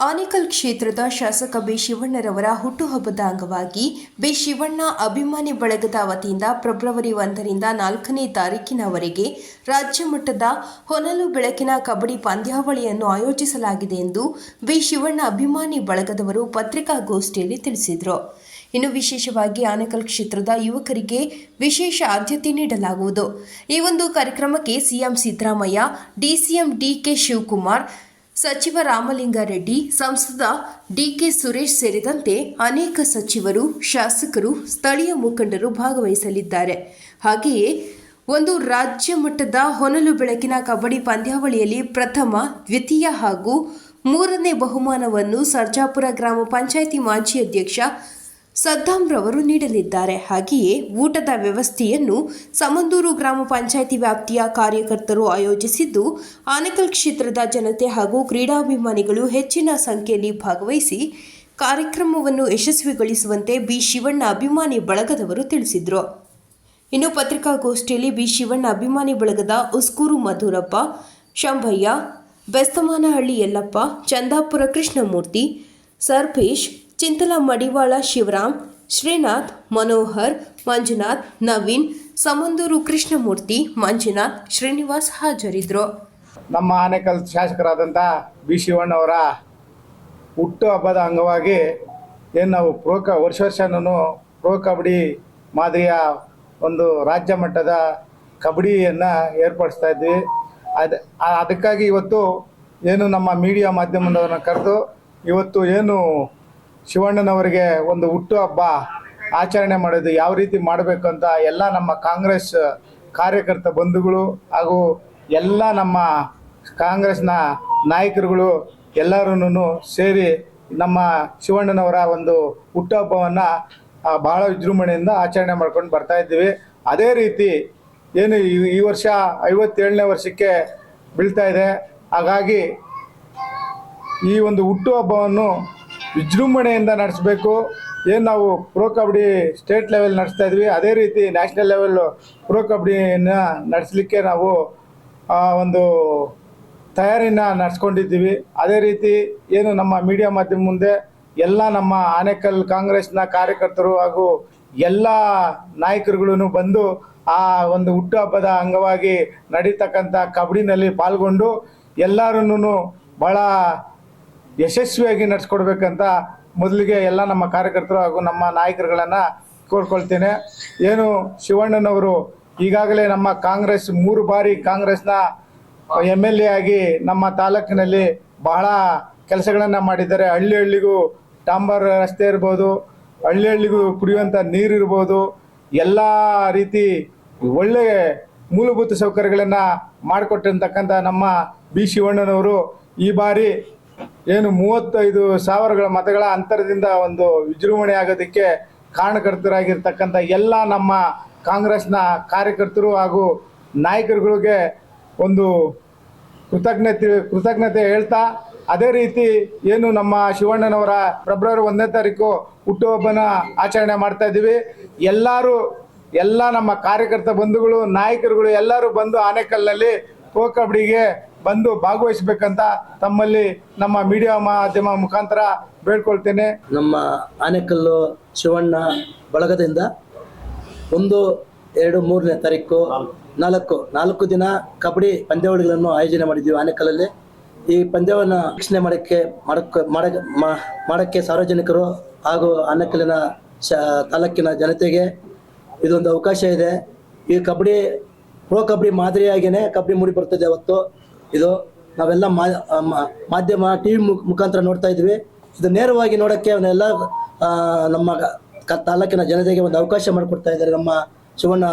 ಆನೇಕಲ್ ಕ್ಷೇತ್ರದ ಶಾಸಕ ಬಿ ಶಿವಣ್ಣರವರ ಹುಟ್ಟುಹಬ್ಬದ ಅಂಗವಾಗಿ ಬಿ ಶಿವಣ್ಣ ಅಭಿಮಾನಿ ಬಳಗದ ವತಿಯಿಂದ ಫೆಬ್ರವರಿ ಒಂದರಿಂದ ನಾಲ್ಕನೇ ತಾರೀಕಿನವರೆಗೆ ರಾಜ್ಯ ಮಟ್ಟದ ಹೊನಲು ಬೆಳಕಿನ ಕಬಡ್ಡಿ ಪಂದ್ಯಾವಳಿಯನ್ನು ಆಯೋಜಿಸಲಾಗಿದೆ ಎಂದು ಬಿ ಶಿವಣ್ಣ ಅಭಿಮಾನಿ ಬಳಗದವರು ಪತ್ರಿಕಾಗೋಷ್ಠಿಯಲ್ಲಿ ತಿಳಿಸಿದರು. ಇನ್ನು ವಿಶೇಷವಾಗಿ ಆನೇಕಲ್ ಕ್ಷೇತ್ರದ ಯುವಕರಿಗೆ ವಿಶೇಷ ಆದ್ಯತೆ ನೀಡಲಾಗುವುದು. ಈ ಒಂದು ಕಾರ್ಯಕ್ರಮಕ್ಕೆ CM Siddaramaiah, DCM DK Shivakumar ಸಚಿವ ರಾಮಲಿಂಗಾರೆಡ್ಡಿ, ಸಂಸದ ಡಿಕೆ ಸುರೇಶ್ ಸೇರಿದಂತೆ ಅನೇಕ ಸಚಿವರು, ಶಾಸಕರು, ಸ್ಥಳೀಯ ಮುಖಂಡರು ಭಾಗವಹಿಸಲಿದ್ದಾರೆ. ಹಾಗೆಯೇ ಒಂದು ರಾಜ್ಯ ಮಟ್ಟದ ಹೊನಲು ಬೆಳಕಿನ ಕಬಡ್ಡಿ ಪಂದ್ಯಾವಳಿಯಲ್ಲಿ ಪ್ರಥಮ, ದ್ವಿತೀಯ ಹಾಗೂ ಮೂರನೇ ಬಹುಮಾನವನ್ನು ಸರ್ಜಾಪುರ ಗ್ರಾಮ ಪಂಚಾಯಿತಿ ಮಾಜಿ ಅಧ್ಯಕ್ಷ ಸದ್ದಾಂ ರವರು ನೀಡಲಿದ್ದಾರೆ. ಹಾಗೆಯೇ ಊಟದ ವ್ಯವಸ್ಥೆಯನ್ನು ಸಮಂದೂರು ಗ್ರಾಮ ಪಂಚಾಯಿತಿ ವ್ಯಾಪ್ತಿಯ ಕಾರ್ಯಕರ್ತರು ಆಯೋಜಿಸಿದ್ದು, ಆನೇಕಲ್ ಕ್ಷೇತ್ರದ ಜನತೆ ಹಾಗೂ ಕ್ರೀಡಾಭಿಮಾನಿಗಳು ಹೆಚ್ಚಿನ ಸಂಖ್ಯೆಯಲ್ಲಿ ಭಾಗವಹಿಸಿ ಕಾರ್ಯಕ್ರಮವನ್ನು ಯಶಸ್ವಿಗೊಳಿಸುವಂತೆ ಬಿ. ಶಿವಣ್ಣ ಅಭಿಮಾನಿ ಬಳಗದವರು ತಿಳಿಸಿದರು. ಇನ್ನು ಪತ್ರಿಕಾಗೋಷ್ಠಿಯಲ್ಲಿ ಬಿ. ಶಿವಣ್ಣ ಅಭಿಮಾನಿ ಬಳಗದ ಉಸ್ಕೂರು ಮಧುರಪ್ಪ, ಶಂಭಯ್ಯ, ಬೆಸ್ತಮಾನಹಳ್ಳಿ ಯಲ್ಲಪ್ಪ, ಚಂದಾಪುರ ಕೃಷ್ಣಮೂರ್ತಿ, ಸರ್ಪೇಶ್ ಚಿಂತಲ ಮಡಿವಾಳ ಶಿವರಾಮ್, ಶ್ರೀನಾಥ್, ಮನೋಹರ್, ಮಂಜುನಾಥ್, ನವೀನ್, ಸಮಂದೂರು ಕೃಷ್ಣಮೂರ್ತಿ, ಮಂಜುನಾಥ್, ಶ್ರೀನಿವಾಸ್ ಹಾಜರಿದ್ದರು ನಮ್ಮ ಆನೇಕಲ್ ಶಾಸಕರಾದಂಥ ಬಿ ಶಿವಣ್ಣವರ ಹುಟ್ಟು ಹಬ್ಬದ ಅಂಗವಾಗಿ ಏನು ನಾವು ಪ್ರೋ ಕ ವರ್ಷ ವರ್ಷನೂ ಪ್ರೋ ಕಬಡ್ಡಿ ಮಾದರಿಯ ಒಂದು ರಾಜ್ಯ ಮಟ್ಟದ ಕಬಡ್ಡಿಯನ್ನು ಏರ್ಪಡಿಸ್ತಾ ಇದ್ವಿ. ಅದು, ಅದಕ್ಕಾಗಿ ಇವತ್ತು ಏನು ನಮ್ಮ ಮೀಡಿಯಾ ಮಾಧ್ಯಮದವರನ್ನು ಕರೆದು ಇವತ್ತು ಏನು ಶಿವಣ್ಣನವರಿಗೆ ಒಂದು ಹುಟ್ಟು ಹಬ್ಬ ಆಚರಣೆ ಮಾಡೋದು ಯಾವ ರೀತಿ ಮಾಡಬೇಕು ಅಂತ ಎಲ್ಲ ನಮ್ಮ ಕಾಂಗ್ರೆಸ್ ಕಾರ್ಯಕರ್ತ ಬಂಧುಗಳು ಹಾಗೂ ಎಲ್ಲ ನಮ್ಮ ಕಾಂಗ್ರೆಸ್ನ ನಾಯಕರುಗಳು ಎಲ್ಲರೂ ಸೇರಿ ನಮ್ಮ ಶಿವಣ್ಣನವರ ಒಂದು ಹುಟ್ಟುಹಬ್ಬವನ್ನು ಬಹಳ ವಿಜೃಂಭಣೆಯಿಂದ ಆಚರಣೆ ಮಾಡ್ಕೊಂಡು ಬರ್ತಾ ಇದ್ದೀವಿ. ಅದೇ ರೀತಿ ಏನು ಈ ವರ್ಷ ಐವತ್ತೇಳನೇ ವರ್ಷಕ್ಕೆ ಬೀಳ್ತಾ ಇದೆ. ಹಾಗಾಗಿ ಈ ಒಂದು ಹುಟ್ಟುಹಬ್ಬವನ್ನು ವಿಜೃಂಭಣೆಯಿಂದ ನಡೆಸಬೇಕು. ಏನು ನಾವು ಪ್ರೋ ಕಬಡ್ಡಿ ಸ್ಟೇಟ್ ಲೆವೆಲ್ ನಡೆಸ್ತಾ ಇದ್ವಿ, ಅದೇ ರೀತಿ ನ್ಯಾಷನಲ್ ಲೆವೆಲ್ ಪ್ರೋ ಕಬಡ್ಡಿನ ನಡೆಸಲಿಕ್ಕೆ ನಾವು ಒಂದು ತಯಾರಿನ ನಡೆಸ್ಕೊಂಡಿದ್ದೀವಿ. ಅದೇ ರೀತಿ ಏನು ನಮ್ಮ ಮೀಡಿಯಾ ಮಾಧ್ಯಮ ಮುಂದೆ ಎಲ್ಲ ನಮ್ಮ ಆನೇಕಲ್ ಕಾಂಗ್ರೆಸ್ನ ಕಾರ್ಯಕರ್ತರು ಹಾಗೂ ಎಲ್ಲ ನಾಯಕರುಗಳು ಬಂದು ಆ ಒಂದು ಹುಟ್ಟುಹಬ್ಬದ ಅಂಗವಾಗಿ ನಡೀತಕ್ಕಂಥ ಕಬಡ್ಡಿನಲ್ಲಿ ಪಾಲ್ಗೊಂಡು ಎಲ್ಲರೂ ಭಾಳ ಯಶಸ್ವಿಯಾಗಿ ನಡೆಸ್ಕೊಡ್ಬೇಕಂತ ಮೊದಲಿಗೆ ಎಲ್ಲ ನಮ್ಮ ಕಾರ್ಯಕರ್ತರು ಹಾಗೂ ನಮ್ಮ ನಾಯಕರುಗಳನ್ನು ಕೋರ್ಕೊಳ್ತೇನೆ. ಏನು ಶಿವಣ್ಣನವರು ಈಗಾಗಲೇ ನಮ್ಮ ಕಾಂಗ್ರೆಸ್ ಮೂರು ಬಾರಿ ಕಾಂಗ್ರೆಸ್ನ ಎಂ ಎಲ್ ಎ ಆಗಿ ನಮ್ಮ ತಾಲೂಕಿನಲ್ಲಿ ಬಹಳ ಕೆಲಸಗಳನ್ನು ಮಾಡಿದ್ದಾರೆ. ಹಳ್ಳಿ ಹಳ್ಳಿಗೂ ಡಾಂಬರ್ ರಸ್ತೆ ಇರ್ಬೋದು ಹಳ್ಳಿ ಹಳ್ಳಿಗೂ ಕುಡಿಯುವಂಥ ನೀರು ಇರ್ಬೋದು, ಎಲ್ಲ ರೀತಿ ಒಳ್ಳೆ ಮೂಲಭೂತ ಸೌಕರ್ಯಗಳನ್ನು ಮಾಡಿಕೊಟ್ಟಿರ್ತಕ್ಕಂಥ ನಮ್ಮ ಬಿ ಶಿವಣ್ಣನವರು ಈ ಬಾರಿ ಏನು ಮೂವತ್ತೈದು ಸಾವಿರಗಳ ಮತಗಳ ಅಂತರದಿಂದ ಒಂದು ವಿಜೃಂಭಣೆ ಆಗೋದಕ್ಕೆ ಕಾರಣಕರ್ತರಾಗಿರ್ತಕ್ಕಂಥ ಎಲ್ಲ ನಮ್ಮ ಕಾಂಗ್ರೆಸ್ನ ಕಾರ್ಯಕರ್ತರು ಹಾಗೂ ನಾಯಕರುಗಳಿಗೆ ಒಂದು ಕೃತಜ್ಞತೆ ಕೃತಜ್ಞತೆ ಹೇಳ್ತಾ, ಅದೇ ರೀತಿ ಏನು ನಮ್ಮ ಶಿವಣ್ಣನವರ ಫೆಬ್ರವರಿ ಒಂದನೇ ತಾರೀಕು ಹುಟ್ಟುಹಬ್ಬನ ಆಚರಣೆ ಮಾಡ್ತಾ ಇದ್ದೀವಿ. ಎಲ್ಲರೂ, ಎಲ್ಲ ನಮ್ಮ ಕಾರ್ಯಕರ್ತ ಬಂಧುಗಳು, ನಾಯಕರುಗಳು ಎಲ್ಲರೂ ಬಂದು ಆನೆಕಲ್ನಲ್ಲಿ ಪೋಕಬಡಿಗೆ ಬಂದು ಭಾಗವಹಿಸಬೇಕಂತ ತಮ್ಮಲ್ಲಿ ನಮ್ಮ ಮೀಡಿಯಾ ಮಾಧ್ಯಮ ಮುಖಾಂತರ ಬೇಡ್ಕೊಳ್ತೇನೆ. ನಮ್ಮ ಆನೆಕಲ್ಲು ಶಿವಣ್ಣ ಬಳಗದಿಂದ ಒಂದು, ಎರಡು, ಮೂರನೇ ತಾರೀಕು, ನಾಲ್ಕು ನಾಲ್ಕು ದಿನ ಕಬಡ್ಡಿ ಪಂದ್ಯಾವಳಿಗಳನ್ನು ಆಯೋಜನೆ ಮಾಡಿದ್ದೀವಿ ಆನೆಕಲ್ಲಲ್ಲಿ. ಈ ಪಂದ್ಯವನ್ನು ವೀಕ್ಷಣೆ ಮಾಡೋಕ್ಕೆ, ಮಾಡಕ್ಕೆ ಮಾಡೋಕ್ಕೆ ಸಾರ್ವಜನಿಕರು ಹಾಗೂ ಆನೆಕಲ್ಲಿನ ಶ, ತಾಲೂಕಿನ ಜನತೆಗೆ ಇದೊಂದು ಅವಕಾಶ ಇದೆ. ಈ ಕಬಡ್ಡಿ ಪ್ರೋ ಕಬಡ್ಡಿ ಮಾದರಿಯಾಗಿಯೇ ಕಬಡ್ಡಿ ಮೂಡಿ ಬರ್ತದೆ ಅವತ್ತು. ಇದು ನಾವೆಲ್ಲ ಮಾಧ್ಯಮ ಟಿ ವಿ ಮುಖಾಂತರ ನೋಡ್ತಾ ಇದ್ವಿ. ಇದು ನೇರವಾಗಿ ನೋಡೋಕ್ಕೆ ಅವನ್ನೆಲ್ಲ ನಮ್ಮ ತಾಲೂಕಿನ ಜನತೆಗೆ ಒಂದು ಅವಕಾಶ ಮಾಡಿಕೊಡ್ತಾ ಇದ್ದಾರೆ ನಮ್ಮ ಶಿವಣ್ಣ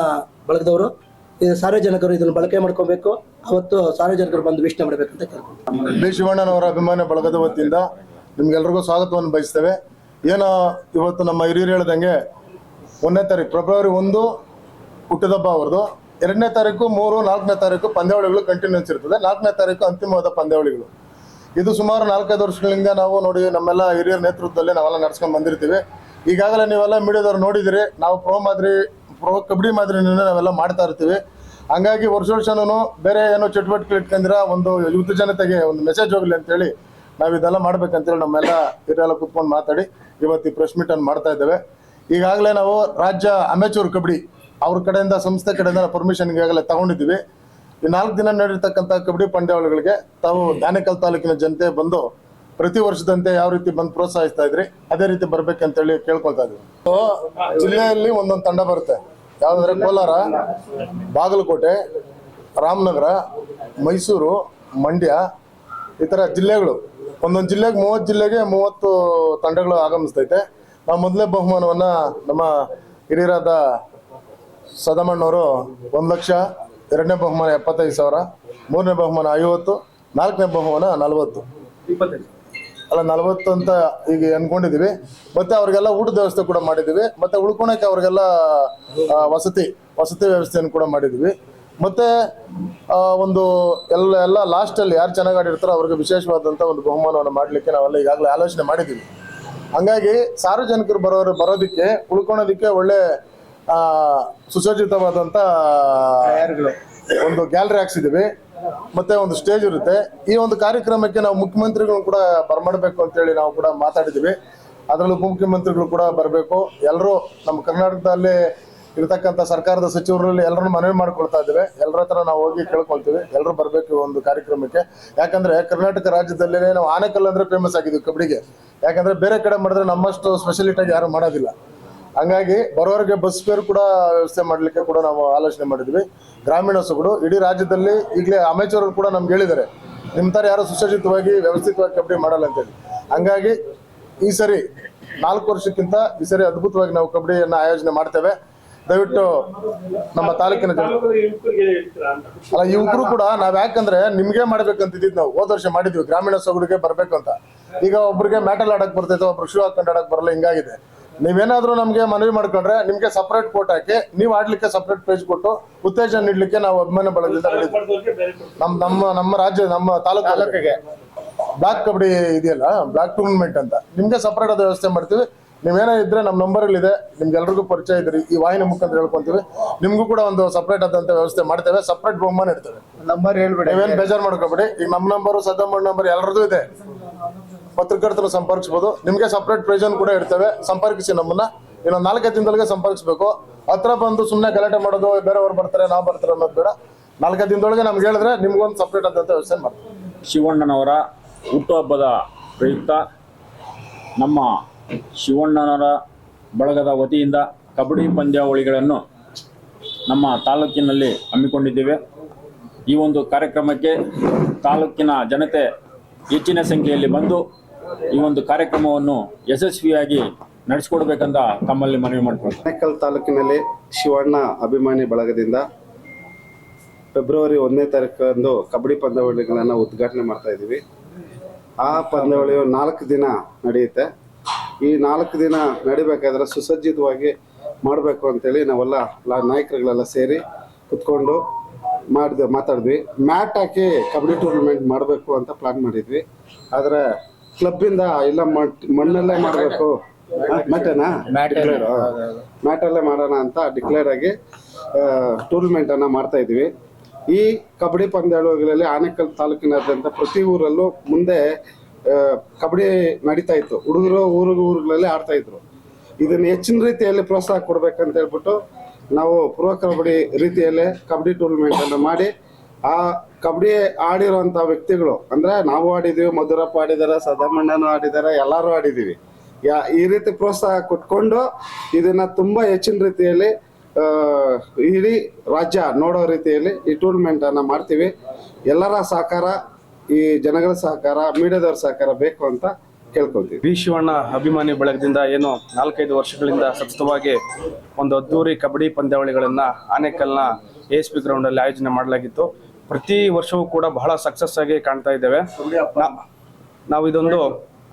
ಬಳಗದವರು. ಇದು ಸಾರ್ವಜನಿಕರು ಇದನ್ನು ಬಳಕೆ ಮಾಡ್ಕೋಬೇಕು. ಅವತ್ತು ಸಾರ್ವಜನಿಕರು ಬಂದು ವೀಕ್ಷಣೆ ಮಾಡಬೇಕಂತ ಕೇಳ್ಕೊಂಡು ಬಿ. ಶಿವಣ್ಣನವರ ಅಭಿಮಾನ ಬಳಗದ ವತಿಯಿಂದ ನಿಮ್ಗೆಲ್ರಿಗೂ ಸ್ವಾಗತವನ್ನು ಬಯಸ್ತೇವೆ. ಏನೋ ಇವತ್ತು ನಮ್ಮ ಹಿರಿಯರು ಹೇಳ್ದಂಗೆ ಒಂದನೇ ತಾರೀಕು, ಫೆಬ್ರವರಿ ಒಂದು, ಹುಟ್ಟಿದಬ್ಬ ಅವ್ರದ್ದು ಎರಡನೇ ತಾರೀಕು, ಮೂರು, ನಾಲ್ಕನೇ ತಾರೀಕು ಪಂದ್ಯಾವಳಿಗಳು ಕಂಟಿನ್ಯೂಸ್ ಇರ್ತದೆ. ನಾಲ್ಕನೇ ತಾರೀಕು ಅಂತಿಮವಾದ ಪಂದ್ಯಾವಳಿಗಳು. ಇದು ಸುಮಾರು ನಾಲ್ಕೈದು ವರ್ಷಗಳಿಂದ ನಾವು ನೋಡಿ ನಮ್ಮೆಲ್ಲ ಹಿರಿಯರ ನೇತೃತ್ವದಲ್ಲಿ ನಾವೆಲ್ಲ ನಡ್ಸ್ಕೊಂಡು ಬಂದಿರ್ತೀವಿ. ಈಗಾಗಲೇ ನೀವೆಲ್ಲ ಮೀಡಿಯಾದವ್ರು ನೋಡಿದಿರಿ, ನಾವು ಪ್ರೋ ಮಾದರಿ, ಪ್ರೋ ಕಬಡ್ಡಿ ಮಾದರಿನೇ ನಾವೆಲ್ಲ ಮಾಡ್ತಾ ಇರ್ತೀವಿ. ಹಂಗಾಗಿ ವರ್ಷ ವರ್ಷನೂ ಬೇರೆ ಏನೋ ಚಟುವಟಿಕೆ ಇಟ್ಕೊಂಡಿರ, ಒಂದು ಯುವತ ಜನತೆಗೆ ಒಂದು ಮೆಸೇಜ್ ಹೋಗಲಿ ಅಂತೇಳಿ ನಾವು ಇದೆಲ್ಲ ಮಾಡ್ಬೇಕಂತೇಳಿ ನಮ್ಮೆಲ್ಲ ಹಿರಿಯೆಲ್ಲ ಕುತ್ಕೊಂಡು ಮಾತಾಡಿ ಇವತ್ತು ಈ ಪ್ರೆಸ್ ಮೀಟ್ ಅನ್ನು ಮಾಡ್ತಾ ಇದ್ದೇವೆ. ಈಗಾಗಲೇ ನಾವು ರಾಜ್ಯ ಅಮೆಚೂರ್ ಕಬಡ್ಡಿ ಅವ್ರ ಕಡೆಯಿಂದ ಸಂಸ್ಥೆ ಕಡೆಯಿಂದ ಪರ್ಮಿಷನ್ ಈಗಾಗಲೇ ತಗೊಂಡಿದ್ದೀವಿ. ಈ ನಾಲ್ಕು ದಿನ ನಡೆಯತಕ್ಕಂಥ ಕಬಡ್ಡಿ ಪಂದ್ಯಾವಳಿಗಳಿಗೆ ತಾವು ದಾನೇಕಲ್ ತಾಲೂಕಿನ ಜನತೆ ಬಂದು ಪ್ರತಿ ವರ್ಷದಂತೆ ಯಾವ ರೀತಿ ಬಂದು ಪ್ರೋತ್ಸಾಹಿಸ್ತಾ ಇದ್ರಿ ಅದೇ ರೀತಿ ಬರ್ಬೇಕಂತೇಳಿ ಕೇಳ್ಕೊಳ್ತಾ ಇದ್ವಿ ಜಿಲ್ಲೆಯಲ್ಲಿ ಒಂದೊಂದು ತಂಡ ಬರುತ್ತೆ. ಯಾವ್ದಂದ್ರೆ ಕೋಲಾರ ಬಾಗಲಕೋಟೆ ರಾಮನಗರ ಮೈಸೂರು ಮಂಡ್ಯ ಈ ಥರ ಜಿಲ್ಲೆಗಳು. ಒಂದೊಂದು ಜಿಲ್ಲೆಗೆ ಮೂವತ್ತು ಜಿಲ್ಲೆಗೆ ಮೂವತ್ತು ತಂಡಗಳು ಆಗಮಿಸ್ತೈತೆ. ನಾವು ಮೊದಲೇ ಬಹುಮಾನವನ್ನು ನಮ್ಮ ಹಿರಿಯರಾದ ಸದಮಣ್ಣವರು ಒಂದು ಲಕ್ಷ, ಎರಡನೇ ಬಹುಮಾನ ಎಪ್ಪತ್ತೈದು ಸಾವಿರ, ಮೂರನೇ ಬಹುಮಾನ ಐವತ್ತು, ನಾಲ್ಕನೇ ಬಹುಮಾನ ನಲವತ್ತು. ಅಲ್ಲ, ನಲವತ್ತು ಅಂತ ಈಗ ಅನ್ಕೊಂಡಿದ್ದೀವಿ. ಮತ್ತೆ ಅವ್ರಿಗೆಲ್ಲ ಊಟದ ವ್ಯವಸ್ಥೆ ಕೂಡ ಮಾಡಿದೀವಿ ಮತ್ತೆ ಉಳ್ಕೊಳಕ್ಕೆ ಅವ್ರಿಗೆಲ್ಲ ವಸತಿ ವಸತಿ ವ್ಯವಸ್ಥೆಯನ್ನು ಕೂಡ ಮಾಡಿದೀವಿ ಮತ್ತೆ ಒಂದು ಎಲ್ಲ ಎಲ್ಲ ಲಾಸ್ಟಲ್ಲಿ ಯಾರು ಚೆನ್ನಾಗಿ ಆಡಿರ್ತಾರೋ ಅವ್ರಿಗೆ ವಿಶೇಷವಾದಂಥ ಒಂದು ಬಹುಮಾನವನ್ನು ಮಾಡಲಿಕ್ಕೆ ನಾವೆಲ್ಲ ಈಗಾಗಲೇ ಆಲೋಚನೆ ಮಾಡಿದ್ದೀವಿ. ಹಂಗಾಗಿ ಸಾರ್ವಜನಿಕರು ಬರೋರು ಬರೋದಕ್ಕೆ ಉಳ್ಕೊಳೋದಕ್ಕೆ ಒಳ್ಳೆ ಆ, ಸುಸಜ್ಜಿತವಾದಂಥ ಒಂದು ಗ್ಯಾಲರಿ ಹಾಕ್ಸಿದ್ದೀವಿ. ಮತ್ತೆ ಒಂದು ಸ್ಟೇಜ್ ಇರುತ್ತೆ. ಈ ಒಂದು ಕಾರ್ಯಕ್ರಮಕ್ಕೆ ನಾವು ಮುಖ್ಯಮಂತ್ರಿಗಳು ಕೂಡ ಬರಮಾಡಬೇಕು ಅಂತೇಳಿ ನಾವು ಕೂಡ ಮಾತಾಡಿದ್ದೀವಿ. ಅದರಲ್ಲೂ ಉಪಮುಖ್ಯಮಂತ್ರಿಗಳು ಕೂಡ ಬರಬೇಕು. ಎಲ್ಲರೂ ನಮ್ಮ ಕರ್ನಾಟಕದಲ್ಲಿ ಇರತಕ್ಕಂಥ ಸರ್ಕಾರದ ಸಚಿವರಲ್ಲಿ ಎಲ್ಲರನ್ನು ಮನವಿ ಮಾಡ್ಕೊಳ್ತಾ ಇದ್ದೇವೆ. ಎಲ್ಲರ ಹತ್ರ ನಾವು ಹೋಗಿ ಕೇಳ್ಕೊಳ್ತೀವಿ. ಎಲ್ಲರೂ ಬರಬೇಕು ಒಂದು ಕಾರ್ಯಕ್ರಮಕ್ಕೆ. ಯಾಕಂದ್ರೆ ಕರ್ನಾಟಕ ರಾಜ್ಯದಲ್ಲೇ ನಾವು ಆನೆಕಲ್ ಅಂದ್ರೆ ಫೇಮಸ್ ಆಗಿದ್ವಿ ಕಬಡ್ಡಿಗೆ. ಯಾಕಂದ್ರೆ ಬೇರೆ ಕಡೆ ಮಾಡಿದ್ರೆ ನಮ್ಮಷ್ಟು ಸ್ಪೆಷಲಿಟಿಯಾಗಿ ಯಾರು ಮಾಡೋದಿಲ್ಲ. ಹಂಗಾಗಿ ಬರೋರಿಗೆ ಬಸ್ ಫೇರ್ ಕೂಡ ವ್ಯವಸ್ಥೆ ಮಾಡಲಿಕ್ಕೆ ಕೂಡ ನಾವು ಆಲೋಚನೆ ಮಾಡಿದ್ವಿ. ಗ್ರಾಮೀಣ ಸೊಗಡು ಇಡೀ ರಾಜ್ಯದಲ್ಲಿ ಈಗಲೇ ಅಮೇಚೂರು ಕೂಡ ನಮ್ಗೆ ಹೇಳಿದ್ದಾರೆ. ನಿಮ್ಮ ಥರ ಯಾರು ಸುಸಜ್ಜಿತವಾಗಿ, ವ್ಯವಸ್ಥಿತವಾಗಿ ಕಬಡ್ಡಿ ಮಾಡಲ್ಲ ಅಂತೇಳಿ. ಹಂಗಾಗಿ ಈ ಸರಿ ನಾಲ್ಕು ವರ್ಷಕ್ಕಿಂತ ಈ ಸರಿ ಅದ್ಭುತವಾಗಿ ನಾವು ಕಬಡ್ಡಿಯನ್ನು ಆಯೋಜನೆ ಮಾಡ್ತೇವೆ. ದಯವಿಟ್ಟು ನಮ್ಮ ತಾಲೂಕಿನ ಜನ ಅಲ್ಲ ಯುವಕರು ಕೂಡ ನಾವ್ ಯಾಕಂದ್ರೆ ನಿಮ್ಗೆ ಮಾಡ್ಬೇಕಂತಿದ್ದು ನಾವು. ಹೋದ ವರ್ಷ ಮಾಡಿದ್ವಿ ಗ್ರಾಮೀಣ ಸೊಗಡಿಗೆ ಬರ್ಬೇಕು ಅಂತ. ಈಗ ಒಬ್ರಿಗೆ ಮ್ಯಾಟಲ್ ಆಡಕ್ ಬರ್ತೈತೆ ಒಬ್ರು ಶೂ ಹಾಕೊಂಡು ಆಡಕ್ ಬರಲ್ಲ ಹಿಂಗಾಗಿದೆ. ನೀವೇನಾದ್ರೂ ನಮ್ಗೆ ಮನವಿ ಮಾಡ್ಕೊಂಡ್ರೆ ನಿಮ್ಗೆ ಸಪರೇಟ್ ಕೋಟ್ ಹಾಕಿ ನೀವು ಆಡ್ಲಿಕ್ಕೆ ಸಪರೇಟ್ ಪೇಜ್ ಕೊಟ್ಟು ಉತ್ತೇಜನ ನೀಡ್ಲಿಕ್ಕೆ ನಾವು ಅಭಿಮಾನ ಬಳಗದಿಂದ ನಮ್ಮ ನಮ್ ನಮ್ಮ ನಮ್ಮ ರಾಜ್ಯ ನಮ್ಮ ತಾಲೂಕಿಗೆ. ಬ್ಲಾಕ್ ಕಬಡ್ಡಿ ಇದೆಯಲ್ಲ ಬ್ಲಾಕ್ ಟೂರ್ನಮೆಂಟ್ ಅಂತ. ನಿಮ್ಗೆ ಸಪರೇಟ್ ಆದ ವ್ಯವಸ್ಥೆ ಮಾಡ್ತೀವಿ. ನೀವೇನೋ ಇದ್ರೆ ನಮ್ಮ ನಂಬರ್ ಇದೆ ನಿಮ್ಗೆ ಎಲ್ರಿಗೂ ಪರಿಚಯ ಇದ್ರಿ ಈ ವಾಹಿನಿ ಮುಖಾಂತರ ಹೇಳ್ಕೊಂತೀವಿ. ನಿಮ್ಗೂ ಕೂಡ ಒಂದು ಸಪ್ರೇಟ್ ಆದಂತ ವ್ಯವಸ್ಥೆ ಮಾಡ್ತೇವೆ ಸಪ್ರೇಟ್ ಬಹುಮಾನ ಇಡ್ತೇವೆ ನಂಬರ್ ಹೇಳ್ಬಿಡಿ. ನೀವೇನ್ ಬೇಜಾರು ಮಾಡ್ಕೋಬೇಡಿ ಈಗ ನಮ್ಮ ನಂಬರು ಸದ್ದಮ್ಮ ನಂಬರ್ ಎಲ್ಲರದು ಇದೆ. ಪತ್ರಕರ್ತರು ಸಂಪರ್ಕಿಸಬಹುದು ನಿಮ್ಗೆ ಸಪ್ರೇಟ್ ಪ್ರೈಜನ್ ಕೂಡ ಇರ್ತೇವೆ ಸಂಪರ್ಕಿಸಿ ನಮ್ಮನ್ನ. ಇನ್ನೊಂದು ನಾಲ್ಕೈದು ದಿನದೊಳಗೆ ಸಂಪರ್ಕಿಸಬೇಕು. ಹತ್ರ ಬಂದು ಸುಮ್ಮನೆ ಗಲಾಟೆ ಮಾಡೋದು ಬೇರೆಯವ್ರು ಬರ್ತಾರೆ ನಾವು ಬರ್ತಾರೆ ಅನ್ನೋದು ಬೇಡ. ನಾಲ್ಕೈದು ದಿನದೊಳಗೆ ನಮ್ಗೆ ಹೇಳಿದ್ರೆ ನಿಮ್ಗೊಂದು ಸಪ್ರೇಟ್ ಆದಂತ ವ್ಯವಸ್ಥೆ ಮಾಡ್ತೀವಿ. ಶಿವಣ್ಣನವರ ಹುಟ್ಟುಹಬ್ಬದ ಪ್ರಯುಕ್ತ ನಮ್ಮ ಶಿವಣ್ಣನವರ ಬಳಗದ ವತಿಯಿಂದ ಕಬಡ್ಡಿ ಪಂದ್ಯಾವಳಿಗಳನ್ನು ನಮ್ಮ ತಾಲೂಕಿನಲ್ಲಿ ಹಮ್ಮಿಕೊಂಡಿದ್ದೇವೆ. ಈ ಒಂದು ಕಾರ್ಯಕ್ರಮಕ್ಕೆ ತಾಲೂಕಿನ ಜನತೆ ಹೆಚ್ಚಿನ ಸಂಖ್ಯೆಯಲ್ಲಿ ಬಂದು ಈ ಒಂದು ಕಾರ್ಯಕ್ರಮವನ್ನು ಯಶಸ್ವಿಯಾಗಿ ನಡೆಸಿಕೊಡ್ಬೇಕಂತ ತಮ್ಮಲ್ಲಿ ಮನವಿ ಮಾಡಿಕೊಂಡು ಆನೇಕಲ್ ತಾಲೂಕಿನಲ್ಲಿ ಶಿವಣ್ಣ ಅಭಿಮಾನಿ ಬಳಗದಿಂದ ಫೆಬ್ರವರಿ ಒಂದನೇ ತಾರೀಕಂದು ಕಬಡ್ಡಿ ಪಂದ್ಯಾವಳಿಗಳನ್ನು ಉದ್ಘಾಟನೆ ಮಾಡ್ತಾ ಇದ್ದೀವಿ. ಆ ಪಂದ್ಯಾವಳಿಯು ನಾಲ್ಕು ದಿನ ನಡೆಯುತ್ತೆ. ಈ ನಾಲ್ಕು ದಿನ ನಡಿಬೇಕಾದ್ರೆ ಸುಸಜ್ಜಿತವಾಗಿ ಮಾಡಬೇಕು ಅಂತೇಳಿ ನಾವೆಲ್ಲ ನಾಯಕರುಗಳೆಲ್ಲ ಸೇರಿ ಕುತ್ಕೊಂಡು ಮಾಡಿದೆ ಮಾತಾಡಿದ್ವಿ. ಮ್ಯಾಟ್ ಹಾಕಿ ಕಬಡ್ಡಿ ಟೂರ್ನಮೆಂಟ್ ಮಾಡಬೇಕು ಅಂತ ಪ್ಲಾನ್ ಮಾಡಿದ್ವಿ. ಆದರೆ ಕ್ಲಬ್ಬಿಂದ ಇಲ್ಲ ಮಣ್ಣಲ್ಲೇ ಮಾಡಬೇಕು. ಮ್ಯಾಟೇನಾ? ಮ್ಯಾಟಲ್ಲೇ ಮಾಡೋಣ ಅಂತ ಡಿಕ್ಲೇರ್ ಆಗಿ ಟೂರ್ನಮೆಂಟನ್ನು ಅನ್ನ ಮಾಡ್ತಾ ಇದ್ವಿ. ಈ ಕಬಡ್ಡಿ ಪಂದ್ಯಾವಳಿಗಳಲ್ಲಿ ಆನೇಕಲ್ ತಾಲೂಕಿನಾದ್ಯಂತ ಪ್ರತಿ ಊರಲ್ಲೂ ಮುಂದೆ ಕಬಡ್ಡಿ ನಡೀತಾ ಇತ್ತು. ಹುಡುಗರು ಊರಿಗೆ ಊರುಗಳಲ್ಲಿ ಆಡ್ತಾ ಇದ್ರು. ಇದನ್ನು ಹೆಚ್ಚಿನ ರೀತಿಯಲ್ಲಿ ಪ್ರೋತ್ಸಾಹ ಕೊಡ್ಬೇಕಂತ ಹೇಳ್ಬಿಟ್ಟು ನಾವು ಪ್ರೋ ಕಬಡ್ಡಿ ರೀತಿಯಲ್ಲೇ ಕಬಡ್ಡಿ ಟೂರ್ನಮೆಂಟ್ ಅನ್ನು ಮಾಡಿ, ಆ ಕಬಡ್ಡಿ ಆಡಿರುವಂತ ವ್ಯಕ್ತಿಗಳು, ಅಂದ್ರೆ ನಾವು ಆಡಿದೀವಿ, ಮಧುರಪ್ಪ ಆಡಿದಾರೆ ಸದಾಮಣ್ಣನು ಆಡಿದಾರೆ, ಎಲ್ಲರೂ ಆಡಿದೀವಿ. ಯಾ, ಈ ರೀತಿ ಪ್ರೋತ್ಸಾಹ ಕೊಟ್ಕೊಂಡು ಇದನ್ನ ತುಂಬಾ ಹೆಚ್ಚಿನ ರೀತಿಯಲ್ಲಿ ಇಡೀ ರಾಜ್ಯ ನೋಡೋ ರೀತಿಯಲ್ಲಿ ಈ ಟೂರ್ನಮೆಂಟ್ ಅನ್ನ ಮಾಡ್ತೀವಿ. ಎಲ್ಲರ ಸಹಕಾರ ಈ ಜನಗಳ ಸಹಕಾರ, ಮೀಡಿಯಾದವ್ರ ಸಹಕಾರ ಬೇಕು ಅಂತ ಕೇಳ್ಕೊಂತೀವಿ ವಿ ಶಿವಣ್ಣ ಅಭಿಮಾನಿ ಬಳಗದಿಂದ ಏನು ನಾಲ್ಕೈದು ವರ್ಷಗಳಿಂದ ಸತತವಾಗಿ ಒಂದು ಅದ್ದೂರಿ ಕಬಡ್ಡಿ ಪಂದ್ಯಾವಳಿಗಳನ್ನ ಆನೇಕಲ್ನ ಎ ಎಸ್ ಪಿ ಗ್ರೌಂಡಲ್ಲಿ ಆಯೋಜನೆ ಮಾಡಲಾಗಿತ್ತು. ಪ್ರತಿ ವರ್ಷವೂ ಕೂಡ ಬಹಳ ಸಕ್ಸಸ್ ಆಗಿ ಕಾಣ್ತಾ ಇದ್ದೇವೆ. ನಾವು ಇದೊಂದು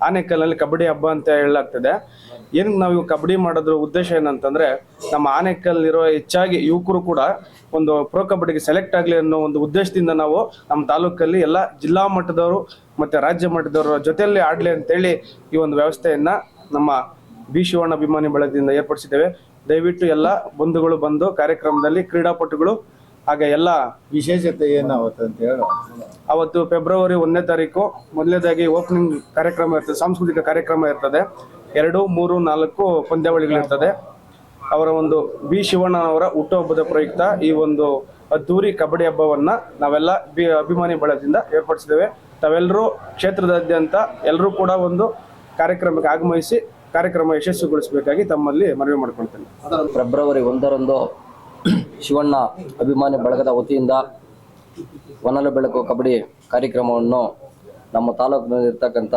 ಆನೇಕಲ್ನಲ್ಲಿ ಕಬಡ್ಡಿ ಹಬ್ಬ ಅಂತ ಹೇಳಲಾಗ್ತದೆ. ಏನಕ್ಕೆ ನಾವು ಕಬಡ್ಡಿ ಮಾಡೋದ್ರ ಉದ್ದೇಶ ಏನಂತಂದ್ರೆ, ನಮ್ಮ ಆನೆಕಲ್ಲಿರೋ ಹೆಚ್ಚಾಗಿ ಯುವಕರು ಕೂಡ ಒಂದು ಪ್ರೋ ಕಬಡ್ಡಿಗೆ ಸೆಲೆಕ್ಟ್ ಆಗಲಿ ಅನ್ನೋ ಒಂದು ಉದ್ದೇಶದಿಂದ ನಾವು ನಮ್ಮ ತಾಲೂಕಲ್ಲಿ ಎಲ್ಲ ಜಿಲ್ಲಾ ಮಟ್ಟದವರು ಮತ್ತೆ ರಾಜ್ಯ ಮಟ್ಟದವರ ಜೊತೆಯಲ್ಲಿ ಆಡಲಿ ಅಂತೇಳಿ ಈ ಒಂದು ವ್ಯವಸ್ಥೆಯನ್ನು ನಮ್ಮ ಬಿ ಶಿವಣ್ಣ ಅಭಿಮಾನಿ ಬಳಗದಿಂದ ಏರ್ಪಡಿಸಿದ್ದೇವೆ. ದಯವಿಟ್ಟು ಎಲ್ಲ ಬಂಧುಗಳು ಬಂದು ಕಾರ್ಯಕ್ರಮದಲ್ಲಿ ಕ್ರೀಡಾಪಟುಗಳು ಹಾಗೆ ಎಲ್ಲ ವಿಶೇಷತೆ ಏನಾಗುತ್ತೆ ಅಂತ ಹೇಳು ಅವತ್ತು ಫೆಬ್ರವರಿ ಒಂದನೇ ತಾರೀಕು ಮೊದಲನೇದಾಗಿ ಓಪನಿಂಗ್ ಕಾರ್ಯಕ್ರಮ ಇರ್ತದೆ ಸಾಂಸ್ಕೃತಿಕ ಕಾರ್ಯಕ್ರಮ ಇರ್ತದೆ. ಎರಡು ಮೂರು ನಾಲ್ಕು ಪಂದ್ಯಾವಳಿಗಳಿರ್ತದೆ. ಅವರ ಒಂದು ಬಿ ಶಿವಣ್ಣನವರ ಹುಟ್ಟುಹಬ್ಬದ ಪ್ರಯುಕ್ತ ಈ ಒಂದು ಅದ್ದೂರಿ ಕಬಡ್ಡಿ ಹಬ್ಬವನ್ನ ನಾವೆಲ್ಲ ಬಿ ಅಭಿಮಾನಿ ಬಳದಿಂದ ಏರ್ಪಡಿಸಿದ್ದೇವೆ. ತಾವೆಲ್ಲರೂ ಕ್ಷೇತ್ರದಾದ್ಯಂತ ಎಲ್ಲರೂ ಕೂಡ ಒಂದು ಕಾರ್ಯಕ್ರಮಕ್ಕೆ ಆಗಮಿಸಿ ಕಾರ್ಯಕ್ರಮ ಯಶಸ್ವಿಗೊಳಿಸಬೇಕಾಗಿ ತಮ್ಮಲ್ಲಿ ಮನವಿ ಮಾಡ್ಕೊಳ್ತೇನೆ. ಫೆಬ್ರವರಿ ಒಂದರಂದು ಶಿವಣ್ಣ ಅಭಿಮಾನಿ ಬಳಗದ ವತಿಯಿಂದ ವನಲ ಬೆಳಕು ಕಬಡ್ಡಿ ಕಾರ್ಯಕ್ರಮವನ್ನು ನಮ್ಮ ತಾಲೂಕಿನಲ್ಲಿರ್ತಕ್ಕಂಥ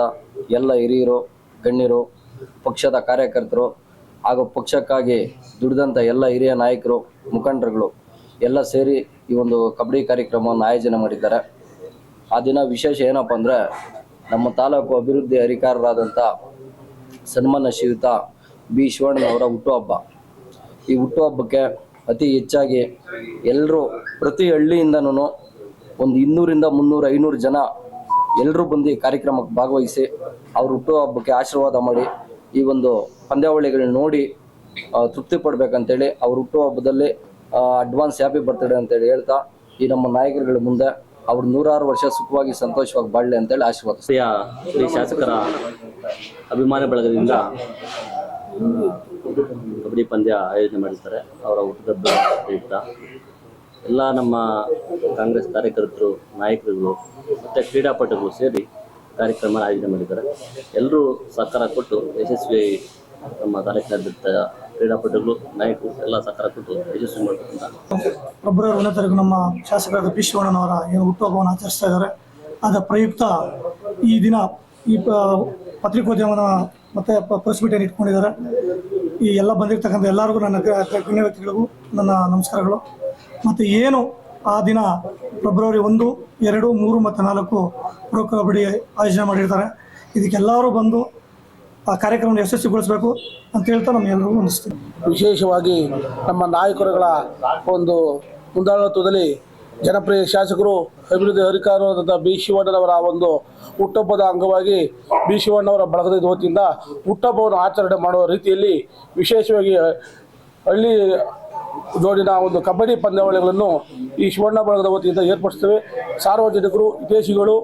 ಎಲ್ಲ ಹಿರಿಯರು, ಗಣ್ಯರು, ಪಕ್ಷದ ಕಾರ್ಯಕರ್ತರು ಹಾಗೂ ಪಕ್ಷಕ್ಕಾಗಿ ದುಡಿದಂಥ ಎಲ್ಲ ಹಿರಿಯ ನಾಯಕರು, ಮುಖಂಡರುಗಳು ಎಲ್ಲ ಸೇರಿ ಈ ಒಂದು ಕಬಡ್ಡಿ ಕಾರ್ಯಕ್ರಮವನ್ನು ಆಯೋಜನೆ ಮಾಡಿದ್ದಾರೆ. ಆ ದಿನ ವಿಶೇಷ ಏನಪ್ಪ ಅಂದರೆ ನಮ್ಮ ತಾಲೂಕು ಅಭಿವೃದ್ಧಿ ಅಧಿಕಾರರಾದಂಥ ಸನ್ಮಾನ ಶ್ರೀಯುತ ಬಿ ಶಿವಣ್ಣನವರ ಹುಟ್ಟುಹಬ್ಬ. ಈ ಹುಟ್ಟುಹಬ್ಬಕ್ಕೆ ಅತಿ ಹೆಚ್ಚಾಗಿ ಎಲ್ಲರೂ ಪ್ರತಿ ಹಳ್ಳಿಯಿಂದನೂ ಒಂದು ಇನ್ನೂರಿಂದ ಮುನ್ನೂರು, ಐನೂರು ಜನ ಎಲ್ಲರೂ ಬಂದು ಈ ಕಾರ್ಯಕ್ರಮಕ್ಕೆ ಭಾಗವಹಿಸಿ ಅವ್ರ ಹುಟ್ಟುಹಬ್ಬಕ್ಕೆ ಆಶೀರ್ವಾದ ಮಾಡಿ ಈ ಒಂದು ಪಂದ್ಯಾವಳಿಗಳನ್ನ ನೋಡಿ ತೃಪ್ತಿ ಪಡ್ಬೇಕಂತೇಳಿ ಅವ್ರ ಹುಟ್ಟುಹಬ್ಬದಲ್ಲಿ ಅಡ್ವಾನ್ಸ್ ಹ್ಯಾಪಿ ಬರ್ತಡೆ ಅಂತೇಳಿ ಹೇಳ್ತಾ ಈ ನಮ್ಮ ನಾಯಕರುಗಳ ಮುಂದೆ ಅವ್ರು ನೂರಾರು ವರ್ಷ ಸುಖವಾಗಿ ಸಂತೋಷವಾಗಿ ಬಾಳಲಿ ಅಂತೇಳಿ ಆಶೀರ್ವಾದ ಶ್ರೀ ಶಾಸಕರ ಅಭಿಮಾನ ಬಳಗದಿಂದ ಕಬಡ್ಡಿ ಪಂದ್ಯ ಆಯೋಜನೆ ಮಾಡಿರ್ತಾರೆ. ಅವರ ಹುಟ್ಟುಹಬ್ಬ ಪ್ರಯುಕ್ತ ಎಲ್ಲ ನಮ್ಮ ಕಾಂಗ್ರೆಸ್ ಕಾರ್ಯಕರ್ತರು, ನಾಯಕರುಗಳು, ಮತ್ತು ಕ್ರೀಡಾಪಟುಗಳು ಸೇರಿ ಕಾರ್ಯಕ್ರಮ ಆಯೋಜನೆ ಮಾಡಿದ್ದಾರೆ. ಎಲ್ಲರೂ ಸಹಕಾರ ಕೊಟ್ಟು ಯಶಸ್ವಿ ನಮ್ಮ ತಾಲೂಕಿನಾದ್ಯಂತ ಕ್ರೀಡಾಪಟುಗಳು, ನಾಯಕರು ಎಲ್ಲ ಸಹಕಾರ ಕೊಟ್ಟು ಯಶಸ್ವಿ ಮಾಡಬೇಕಂತ ಫೆಬ್ರವರಿ ಒಂದನೇ ತಾರೀಕು ನಮ್ಮ ಶಾಸಕರಾದ ಪಿ ಶಿವಣ್ಣನವರ ಏನು ಹುಟ್ಟುಹಬ್ಬವನ್ನು ಆಚರಿಸ್ತಾ ಇದ್ದಾರೆ. ಅದರ ಪ್ರಯುಕ್ತ ಈ ದಿನ ಈ ಪತ್ರಿಕೋದ್ಯಮನ ಮತ್ತು ಪ್ರೆಸ್ ಮೀಟಿಂಗ್ ಇಟ್ಕೊಂಡಿದ್ದಾರೆ. ಈ ಎಲ್ಲ ಬಂದಿರ್ತಕ್ಕಂಥ ಎಲ್ಲರಿಗೂ ನನ್ನ ಗಣ್ಯ ವ್ಯಕ್ತಿಗಳಿಗೂ ನನ್ನ ನಮಸ್ಕಾರಗಳು. ಮತ್ತು ಏನು ಆ ದಿನ ಫೆಬ್ರವರಿ ಒಂದು, ಎರಡು, ಮೂರು ಮತ್ತು ನಾಲ್ಕು ಪ್ರೊ ಕಬಡ್ಡಿ ಆಯೋಜನೆ ಮಾಡಿರ್ತಾರೆ. ಇದಕ್ಕೆಲ್ಲರೂ ಬಂದು ಆ ಕಾರ್ಯಕ್ರಮವನ್ನು ಯಶಸ್ವಿಗೊಳಿಸಬೇಕು ಅಂತ ಹೇಳ್ತಾ ನಮ್ಮೆಲ್ಲರಿಗೂ ಅನಿಸ್ತೀನಿ ವಿಶೇಷವಾಗಿ ನಮ್ಮ ನಾಯಕರುಗಳ ಒಂದು ಮುಂದಾಳತ್ವದಲ್ಲಿ ಜನಪ್ರಿಯ ಶಾಸಕರು ಅಭಿವೃದ್ಧಿ ಅಧಿಕಾರವಾದಂಥ ಬಿ ಶಿವಣ್ಣನವರ ಒಂದು ಹುಟ್ಟುಹಬ್ಬದ ಅಂಗವಾಗಿ ಬಿ ಶಿವಣ್ಣವರ ಬಳಗದ ವತಿಯಿಂದ ಹುಟ್ಟುಹಬ್ಬವನ್ನು ಆಚರಣೆ ಮಾಡುವ ರೀತಿಯಲ್ಲಿ ವಿಶೇಷವಾಗಿ ಹಳ್ಳಿ ಜೋಡಿನ ಒಂದು ಕಬಡ್ಡಿ ಪಂದ್ಯಾವಳಿಗಳನ್ನು ಈ ಶಿವಣ್ಣ ಬಳಗದ ವತಿಯಿಂದ ಏರ್ಪಡಿಸ್ತೇವೆ. ಸಾರ್ವಜನಿಕರು, ವಿದೇಶಿಗಳು,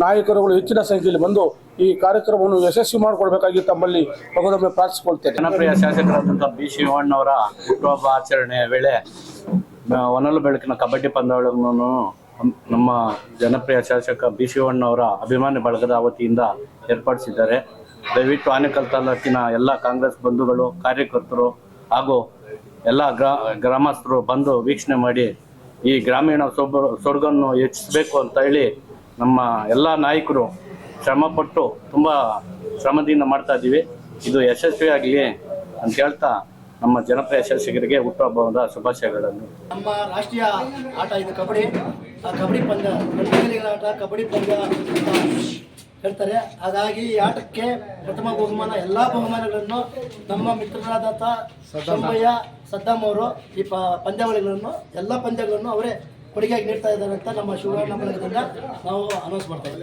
ನಾಯಕರುಗಳು ಹೆಚ್ಚಿನ ಸಂಖ್ಯೆಯಲ್ಲಿ ಬಂದು ಈ ಕಾರ್ಯಕ್ರಮವನ್ನು ಯಶಸ್ವಿ ಮಾಡಿಕೊಡ್ಬೇಕಾಗಿ ತಮ್ಮಲ್ಲಿ ಮಗದೊಮ್ಮೆ ಪ್ರಾರ್ಥಿಸಿಕೊಳ್ತೇನೆ. ಜನಪ್ರಿಯ ಶಾಸಕರಾದಂಥ ಬಿ ಶಿವಣ್ಣವರ ಹುಟ್ಟುಹಬ್ಬ ಆಚರಣೆಯ ವೇಳೆ ಆ, ಹೊನಲು ಬೆಳಕಿನ ಕಬಡ್ಡಿ ಪಂದ್ಯಾವಳಿಗಳನ್ನು ನಮ್ಮ ಜನಪ್ರಿಯ ಶಾಸಕ ಬಿ ಶಿವಣ್ಣವರ ಅಭಿಮಾನಿ ಬಳಗದ ವತಿಯಿಂದ ಏರ್ಪಡಿಸಿದ್ದಾರೆ. ದಯವಿಟ್ಟು ಆನೇಕಲ್ ತಾಲೂಕಿನ ಎಲ್ಲ ಕಾಂಗ್ರೆಸ್ ಬಂಧುಗಳು ಕಾರ್ಯಕರ್ತರು ಹಾಗೂ ಎಲ್ಲ ಗ್ರಾ ಗ್ರಾಮಸ್ಥರು ಬಂದು ವೀಕ್ಷಣೆ ಮಾಡಿ ಈ ಗ್ರಾಮೀಣ ಸೊಬ ಸೊರಗನ್ನು ಹೆಚ್ಚಿಸಬೇಕು ಅಂತ ಹೇಳಿ ನಮ್ಮ ಎಲ್ಲ ನಾಯಕರು ಶ್ರಮಪಟ್ಟು ತುಂಬ ಶ್ರಮದಿಂದ ಮಾಡ್ತಾ ಇದ್ದೀವಿ ಇದು ಯಶಸ್ವಿಯಾಗಲಿ ಅಂತ ಹೇಳ್ತಾ ನಮ್ಮ ಜನಪ್ರಿಯ ಶಾಸಕರಿಗೆ ಹುಟ್ಟುಹಬ್ಬದ ಶುಭಾಶಯಗಳನ್ನು. ನಮ್ಮ ರಾಷ್ಟ್ರೀಯ ಆಟ ಇದು ಕಬಡ್ಡಿ. ಆ ಕಬಡ್ಡಿ ಪಂದ್ಯ ಆಟ ಕಬಡ್ಡಿ ಪಂದ್ಯ ಹೇಳ್ತಾರೆ. ಹಾಗಾಗಿ ಈ ಆಟಕ್ಕೆ ಪ್ರಥಮ ಬಹುಮಾನ ಎಲ್ಲ ಬಹುಮಾನಗಳನ್ನು ನಮ್ಮ ಮಿತ್ರರಾದ ಸದ್ದಯ್ಯ ಸದ್ದಾಮ್ ಅವರು ಈ ಪ ಪಂದ್ಯಾವಳಿಗಳನ್ನು ಎಲ್ಲ ಪಂದ್ಯಗಳನ್ನು ಅವರೇ ಕೊಡುಗೆಯಾಗಿ ನೀಡ್ತಾ ಇದ್ದಾರೆ ಅಂತ ನಮ್ಮ ಶಿವಣ್ಣ ಬಳಗದಿಂದ ನಾವು ಅನೌನ್ಸ್ ಮಾಡ್ತಾ ಇದ್ದೀವಿ.